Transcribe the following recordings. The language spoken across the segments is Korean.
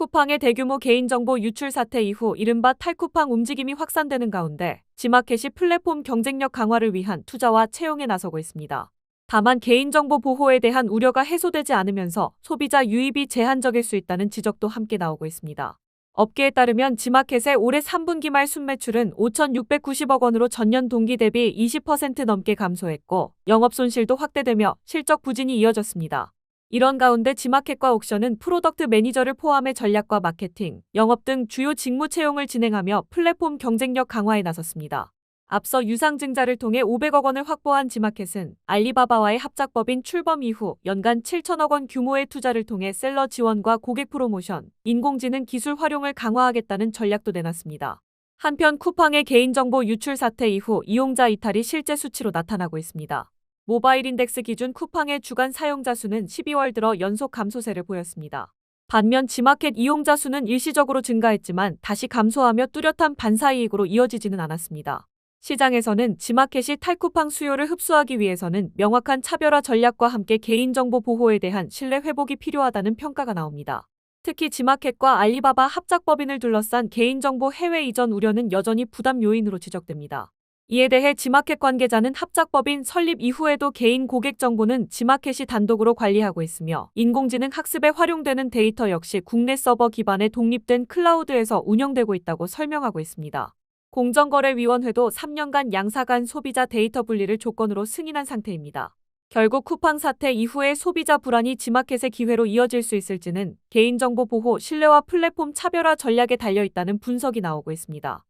쿠팡의 대규모 개인정보 유출 사태 이후 이른바 탈쿠팡 움직임이 확산되는 가운데 지마켓이 플랫폼 경쟁력 강화를 위한 투자와 채용에 나서고 있습니다. 다만 개인정보 보호에 대한 우려가 해소되지 않으면서 소비자 유입이 제한적일 수 있다는 지적도 함께 나오고 있습니다. 업계에 따르면 지마켓의 올해 3분기 말 순매출은 5,690억 원으로 전년 동기 대비 20% 넘게 감소했고 영업 손실도 확대되며 실적 부진이 이어졌습니다. 이런 가운데 지마켓과 옥션은 프로덕트 매니저를 포함해 전략과 마케팅, 영업 등 주요 직무 채용을 진행하며 플랫폼 경쟁력 강화에 나섰습니다. 앞서 유상증자를 통해 500억 원을 확보한 지마켓은 알리바바와의 합작법인 출범 이후 연간 7천억 원 규모의 투자를 통해 셀러 지원과 고객 프로모션, 인공지능 기술 활용을 강화하겠다는 전략도 내놨습니다. 한편 쿠팡의 개인정보 유출 사태 이후 이용자 이탈이 실제 수치로 나타나고 있습니다. 모바일 인덱스 기준 쿠팡의 주간 사용자 수는 12월 들어 연속 감소세를 보였습니다. 반면 지마켓 이용자 수는 일시적으로 증가했지만 다시 감소하며 뚜렷한 반사이익으로 이어지지는 않았습니다. 시장에서는 지마켓이 탈쿠팡 수요를 흡수하기 위해서는 명확한 차별화 전략과 함께 개인정보 보호에 대한 신뢰 회복이 필요하다는 평가가 나옵니다. 특히 지마켓과 알리바바 합작법인을 둘러싼 개인정보 해외 이전 우려는 여전히 부담 요인으로 지적됩니다. 이에 대해 지마켓 관계자는 합작법인 설립 이후에도 개인 고객 정보는 지마켓이 단독으로 관리하고 있으며 인공지능 학습에 활용되는 데이터 역시 국내 서버 기반의 독립된 클라우드에서 운영되고 있다고 설명하고 있습니다. 공정거래위원회도 3년간 양사 간 소비자 데이터 분리를 조건으로 승인한 상태입니다. 결국 쿠팡 사태 이후의 소비자 불안이 지마켓의 기회로 이어질 수 있을지는 개인정보 보호, 신뢰와 플랫폼 차별화 전략에 달려 있다는 분석이 나오고 있습니다.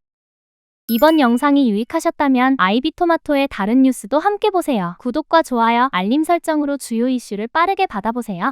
이번 영상이 유익하셨다면 아이비토마토의 다른 뉴스도 함께 보세요. 구독과 좋아요, 알림 설정으로 주요 이슈를 빠르게 받아보세요.